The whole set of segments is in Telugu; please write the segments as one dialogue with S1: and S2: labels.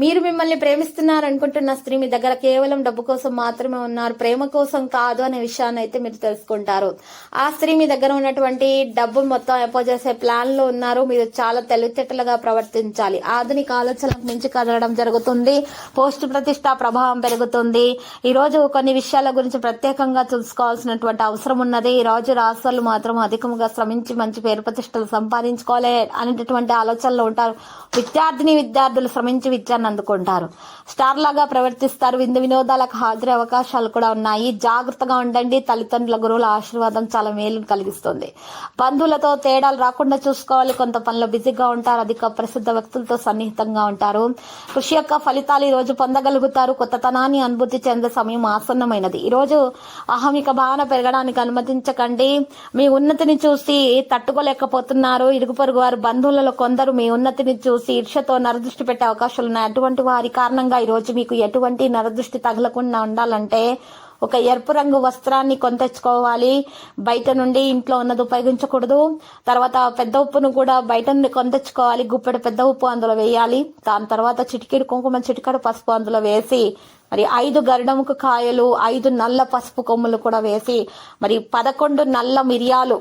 S1: మీరు మిమ్మల్ని ప్రేమిస్తున్నారు అనుకుంటున్న స్త్రీ మీ దగ్గర కేవలం డబ్బు కోసం మాత్రమే ఉన్నారు ప్రేమ కోసం కాదు అనే విషయాన్ని అయితే మీరు తెలుసుకుంటారు. ఆ స్త్రీ మీ దగ్గర ఉన్నటువంటి డబ్బు మొత్తం ఎపో చేసే ప్లాన్లో ఉన్నారు. మీరు చాలా తెలివితేటలుగా ప్రవర్తించాలి. ఆధునిక ఆలోచనలకు మించి కదలడం జరుగుతుంది. పోస్ట్ ప్రతిష్ట ప్రభావం పెరుగుతుంది. ఈ రోజు కొన్ని విషయాల గురించి ప్రత్యేకంగా చూసుకోవాల్సినటువంటి అవసరం ఉన్నది. ఈ రోజు రాష్ట్రాలు మాత్రం అధికంగా శ్రమించి మంచి పేరు ప్రతిష్టలు సంపాదించుకోవాలి అనేటటువంటి ఆలోచనలో ఉంటారు. విద్యార్థిని విద్యార్థులు శ్రమించి విద్యను అందుకుంటారు స్టార్ లాగా ప్రవర్తిస్తారు. విందు వినోదాలకు హాజరే అవకాశాలు కూడా ఉన్నాయి. జాగ్రత్తగా ఉండండి. తల్లిదండ్రుల గురువుల ఆశీర్వాదం చాలా మేలు కలిగిస్తుంది. బంధువులతో తేడాలు రాకుండా చూసుకోవాలి. కొంత పనిలో బిజీగా ఉంటారు. అధిక ప్రసిద్ధ వ్యక్తులతో సన్నిహితంగా ఉంటారు. కృషి యొక్క ఫలితాలు ఈ రోజు పొందగలుగుతారు. కొత్తతనాన్ని అనుభూతి చెందే సమయం ఆసన్నమైనది. ఈ రోజు అహమిక భావన పెరగడానికి అనుమతించకండి. మీ ఉన్నతిని చూసి తట్టుకోలేకపోతున్నారు. ఇరుగు పొరుగు వారు బంధువులలో కొందరు మీ ఉన్నతిని చూసి ఈర్షతో నరదృష్టి పెట్టే అవకాశాలు ఉన్నాయి అటువంటి వారి కారణంగా ఈరోజు మీకు ఎటువంటి నరదృష్టి తగలకుండా ఉండాలంటే ఒక ఎరుపు రంగు వస్త్రాన్ని కొంతెచ్చుకోవాలి బయట నుండి ఇంట్లో ఉన్నది ఉపయోగించకూడదు. తర్వాత పెద్ద ఉప్పును కూడా బయట నుండి కొంతెచ్చుకోవాలి గుప్పెడు పెద్ద ఉప్పు అందులో వేయాలి. దాని తర్వాత చిటికెడు కుంకుమ చిటికెడు పసుపు అందులో వేసి మరి ఐదు గరుడముకు కాయలు ఐదు నల్ల పసుపు కొమ్ములు కూడా వేసి మరి పదకొండు నల్ల మిరియాలు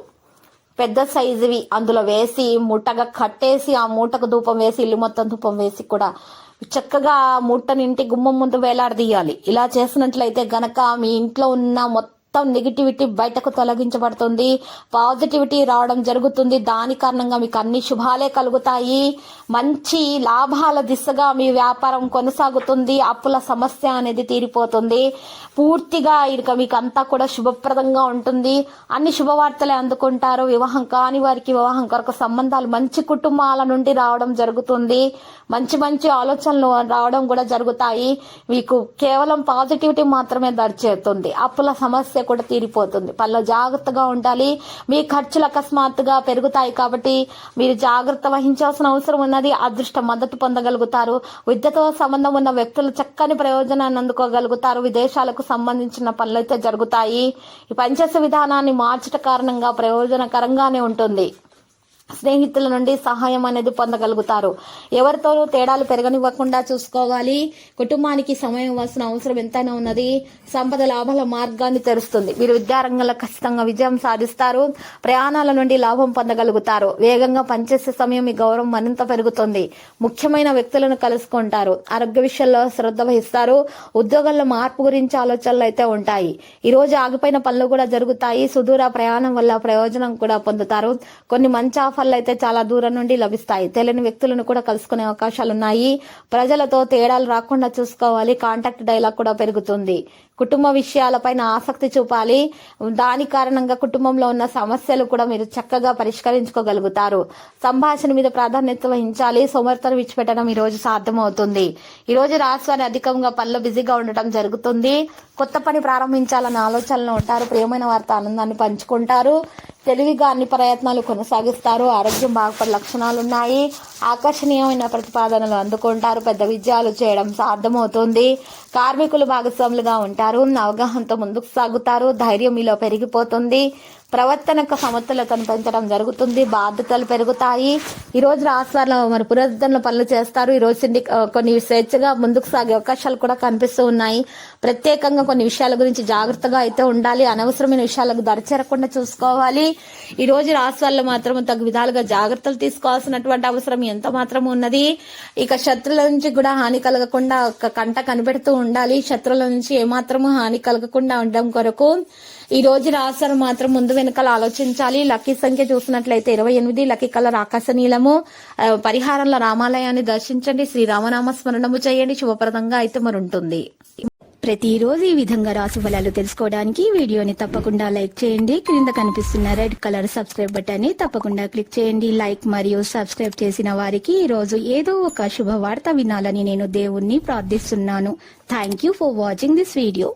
S1: పెద్ద సైజువి అందులో వేసి మూటగా కట్టేసి ఆ మూటకు ధూపం వేసి ఇల్లు మొత్తం ధూపం వేసి కూడా చక్కగా ఆ మూటని ఇంటి గుమ్మం ముందు వేలాడదీయాలి. ఇలా చేసినట్లయితే గనక మీ ఇంట్లో ఉన్న మొత్తం మొత్తం నెగిటివిటీ బయటకు తొలగించబడుతుంది. పాజిటివిటీ రావడం జరుగుతుంది. దాని కారణంగా మీకు అన్ని శుభాలే కలుగుతాయి. మంచి లాభాల దిశగా మీ వ్యాపారం కొనసాగుతుంది. అప్పుల సమస్య అనేది తీరిపోతుంది. పూర్తిగా ఇక మీకు అంతా కూడా శుభప్రదంగా ఉంటుంది. అన్ని శుభవార్తలే అందుకుంటారు. వివాహం కాని వారికి వివాహం కొరకు సంబంధాలు మంచి కుటుంబాల నుండి రావడం జరుగుతుంది. మంచి మంచి ఆలోచనలు రావడం కూడా జరుగుతాయి. మీకు కేవలం పాజిటివిటీ మాత్రమే దరిచేస్తుంది అప్పుల సమస్య కూడా తీరిపోతుంది. పనిలో జాగ్రత్తగా ఉండాలి. మీ ఖర్చులు అకస్మాత్తుగా పెరుగుతాయి కాబట్టి మీరు జాగ్రత్త వహించాల్సిన అవసరం ఉన్నది అదృష్ట మద్దతు పొందగలుగుతారు. విద్యతో సంబంధం ఉన్న వ్యక్తులు చక్కని ప్రయోజనాన్ని అందుకోగలుగుతారు. విదేశాలకు సంబంధించిన పనులు అయితే జరుగుతాయి. ఈ పనిచేసే విధానాన్ని మార్చట కారణంగా ప్రయోజనకరంగానే ఉంటుంది. స్నేహితుల నుండి సహాయం అనేది పొందగలుగుతారు. ఎవరితోనూ తేడాలు పెరగనివ్వకుండా చూసుకోవాలి. కుటుంబానికి సమయం ఇవ్వాల్సిన అవసరం ఎంతైనా ఉన్నది. సంపద లాభాల మార్గాన్ని తెరుస్తుంది. మీరు విద్యారంగంలో ఖచ్చితంగా విజయం సాధిస్తారు. ప్రయాణాల నుండి లాభం పొందగలుగుతారు. వేగంగా పనిచేసే సమయం మీ గౌరవం మరింత పెరుగుతుంది. ముఖ్యమైన వ్యక్తులను కలుసుకుంటారు. ఆరోగ్య విషయంలో శ్రద్ధ వహిస్తారు. ఉద్యోగంలో మార్పు గురించి ఆలోచనలు అయితే ఉంటాయి. ఈ రోజు ఆగిపోయిన పనులు కూడా జరుగుతాయి. సుదూర ప్రయాణం వల్ల ప్రయోజనం కూడా పొందుతారు. కొన్ని మంచి ఆఫర్ ఆఫర్లు అయితే చాలా దూరం నుండి లభిస్తాయి. తెలియని వ్యక్తులను కూడా కలుసుకునే అవకాశాలు ఉన్నాయి ప్రజలతో తేడాలు రాకుండా చూసుకోవాలి. కాంటాక్ట్ డైలాగ్ కూడా పెరుగుతుంది. కుటుంబ విషయాలపైన ఆసక్తి చూపాలి. దాని కారణంగా కుటుంబంలో ఉన్న సమస్యలు కూడా మీరు చక్కగా పరిష్కరించుకోగలుగుతారు. సంభాషణ మీద ప్రాధాన్యత వహించాలి. సోమర్థను విడిచిపెట్టడం ఈ రోజు సాధ్యమవుతుంది. ఈ రోజు అధికంగా పనిలో బిజీగా ఉండటం జరుగుతుంది. కొత్త పని ప్రారంభించాలన్న ఆలోచనలో ఉంటారు. ప్రియమైన వారితో ఆనందాన్ని పంచుకుంటారు. తెలివిగా అన్ని ప్రయత్నాలు కొనసాగిస్తారు. ఆరోగ్యం బాగుపడే లక్షణాలు ఉన్నాయి. ఆకర్షణీయమైన ప్రతిపాదనలు అందుకుంటారు. పెద్ద విజయాలు చేయడం సాధ్యమవుతుంది. కార్మికులు భాగస్వాములుగా ఉంటారు. అవగాహనతో ముందుకు సాగుతారు. ధైర్యం మీలో పెరిగిపోతుంది. ప్రవర్తనకు సమతులతను పెంచడం జరుగుతుంది. బాధ్యతలు పెరుగుతాయి. ఈరోజు రాష్ట్రాల్లో మరి పునరుద్ధరణ పనులు చేస్తారు. ఈ రోజు సిండి కొన్ని స్వేచ్ఛగా ముందుకు సాగే అవకాశాలు కూడా కనిపిస్తూ ఉన్నాయి. ప్రత్యేకంగా కొన్ని విషయాల గురించి జాగ్రత్తగా అయితే ఉండాలి. అనవసరమైన విషయాలకు దరిచేరకుండా చూసుకోవాలి. ఈ రోజు రాష్ట్రాల్లో మాత్రం తగు విధాలుగా జాగ్రత్తలు తీసుకోవాల్సినటువంటి అవసరం ఎంత మాత్రం ఉన్నది. ఇక శత్రుల నుంచి కూడా హాని కలగకుండా ఒక కంట కనిపెడుతూ ఉండాలి. శత్రుల నుంచి ఏమాత్రము హాని కలగకుండా ఉండడం కొరకు ఈ రోజు రాశారు మాత్రం ముందు వెనకాల ఆలోచించాలి. లక్కీ సంఖ్య చూసినట్లయితే ఇరవై ఎనిమిది. లక్కీ కలర్ ఆకాశ నీలము పరిహారంలో రామాలయాన్ని దర్శించండి. శ్రీరామనామ స్మరణము చేయండి. శుభప్రదంగా అయితే మరి ఉంటుంది ప్రతిరోజు ఈ విధంగా రాసు ఫలాలు తెలుసుకోవడానికి వీడియోని తప్పకుండా లైక్ చేయండి. క్రింద కనిపిస్తున్న రెడ్ కలర్ సబ్స్క్రైబ్ బటన్ని తప్పకుండా క్లిక్ చేయండి. లైక్ మరియు సబ్స్క్రైబ్ చేసిన వారికి ఈ రోజు ఏదో ఒక శుభవార్త వినాలని నేను దేవుణ్ణి ప్రార్థిస్తున్నాను. Thank you for watching this video